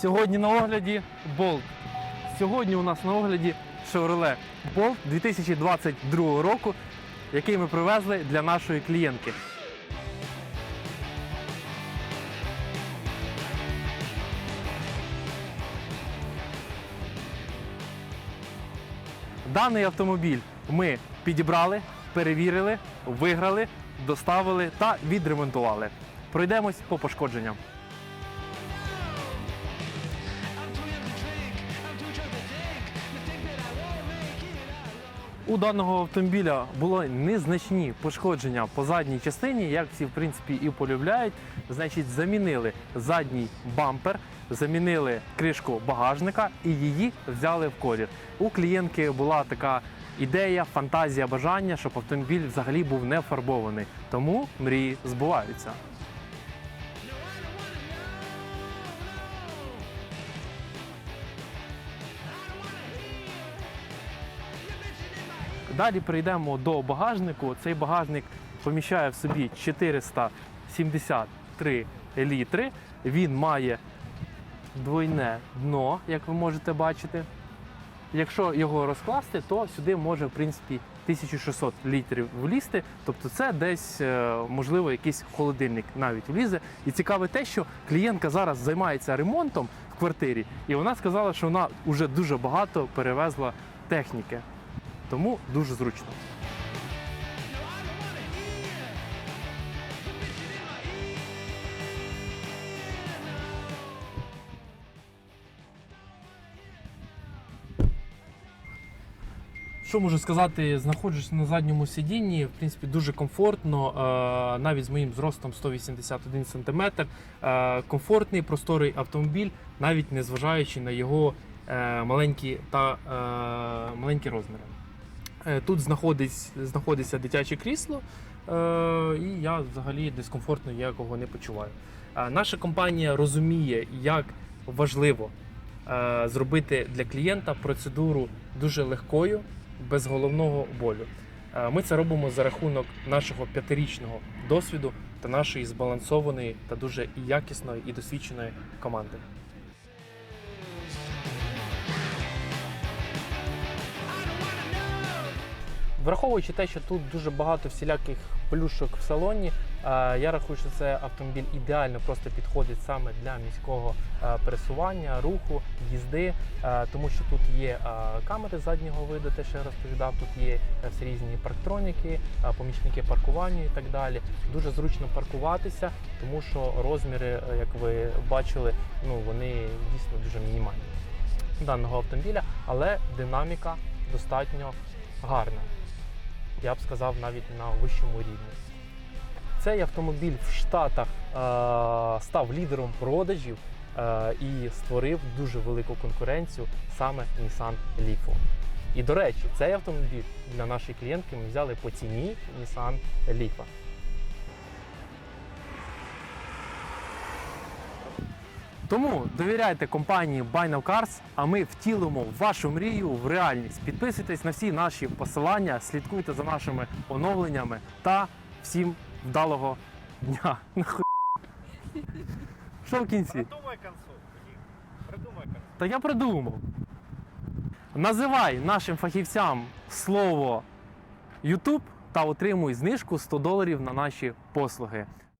Сьогодні на огляді Bolt. Сьогодні у нас на огляді Chevrolet Bolt 2022 року, який ми привезли для нашої клієнтки. Даний автомобіль ми підібрали, перевірили, виграли, доставили та відремонтували. Пройдемось по пошкодженням. У даного автомобіля було незначні пошкодження по задній частині, як всі в принципі і полюбляють. Значить, замінили задній бампер, замінили кришку багажника і її взяли в колір. У клієнтки була така ідея, фантазія, бажання, щоб автомобіль взагалі був не фарбований. Тому мрії збуваються. Далі перейдемо до багажнику. Цей багажник поміщає в собі 473 літри. Він має двойне дно, як ви можете бачити. Якщо його розкласти, то сюди може в принципі 1600 літрів влізти. Тобто це десь е, можливо якийсь холодильник навіть влізе. І цікаве те, що клієнтка зараз займається ремонтом в квартирі, і вона сказала, що вона вже дуже багато перевезла техніки. Тому дуже зручно. Що можу сказати, знаходжусь на задньому сидінні, в принципі, дуже комфортно, е, навіть з моїм зростом 181 см. Е, Комфортний, просторий автомобіль, навіть незважаючи на його е, маленькі та маленькі розміри. Е, Тут знаходиться, дитяче крісло, е, і я взагалі дискомфортно ніякого не почуваю. Е, Наша компанія розуміє, як важливо зробити для клієнта процедуру дуже легкою, без головного болю. Ми це робимо за рахунок нашого п'ятирічного досвіду та нашої збалансованої та дуже якісної і досвідченої команди. Враховуючи те, що тут дуже багато всіляких плюшок в салоні, е, я рахую, що це автомобіль ідеально просто підходить саме для міського е, пересування, руху, їзди, е, тому що тут є камери заднього виду, те, що я розповідав, тут є всі різні парктроніки, помічники паркування і так далі. Дуже зручно паркуватися, тому що розміри, як ви бачили, ну вони дійсно дуже мінімальні. Даного автомобіля, але динаміка достатньо гарна я б сказав, навіть на вищому рівні. Цей автомобіль в Штатах е, став лідером продажів е, і створив дуже велику конкуренцію саме Nissan Leaf. І до речі, цей автомобіль для нашої клієнтки ми взяли по ціні Nissan Leaf. Тому довіряйте компанії Buy Now Cars, а ми втілимо вашу мрію в реальність. Підписуйтесь на всі наші посилання, слідкуйте за нашими оновленнями та всім вдалого дня. Що в кінці? Придумай концовку. Придумай концовку. Та я придумав. Називай нашим фахівцям слово YouTube та отримуй знижку 100 доларів на наші послуги.